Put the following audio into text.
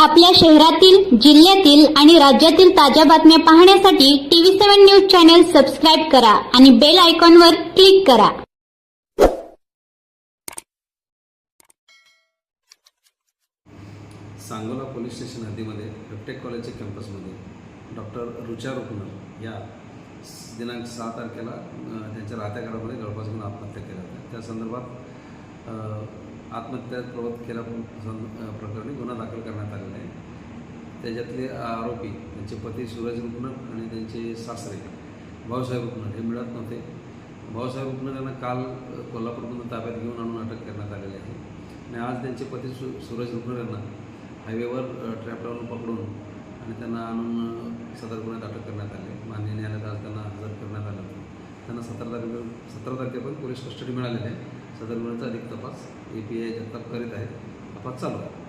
आपल्या शहरातील जिल्ह्यातील आणि राज्यातील ताज्या बातम्या पाहण्यासाठी TV seven news channel subscribe करा आणि बेल आयकॉनवर क्लिक करा. सांगोला पोलीस स्टेशन हद्दीमध्ये रेप्टेक कॉलेजच्या कॅम्पसमध्ये डॉक्टर रुचा रुकनर या दिनांक सहा तारखेला त्यांच्या राहत्या घरामध्ये गळफास घेऊन आत्महत्या केल्या होत्या. त्या संदर्भात आत्महत्या प्रवत केल्या प्रकरणी गुन्हा दाखल करण्यात आलेला त्याच्यातले आरोपी त्यांचे पती सूरज रुकनर आणि त्यांचे सासरे भाऊसाहेब रुकनर हे मिळत नव्हते. भाऊसाहेब रुकनर यांना काल कोल्हापूरमधून ताब्यात घेऊन आणून अटक करण्यात आलेली आहे. आणि आज त्यांचे पती सु सूरज रुकनर यांना हायवेवर ट्रॅप लावून पकडून आणि त्यांना आणून सदर गुन्ह्यात अटक करण्यात आली. मान्य न्यायालयात आज त्यांना हजर करण्यात आलं होतं. त्यांना सतरा तारखे सतरा तारखेपर्यंत पोलीस कस्टडी मिळालेली आहे. सदर गुन्ह्याचा अधिक तपास ए पी आय जगताप करीत आहे. तपास चालू आहे.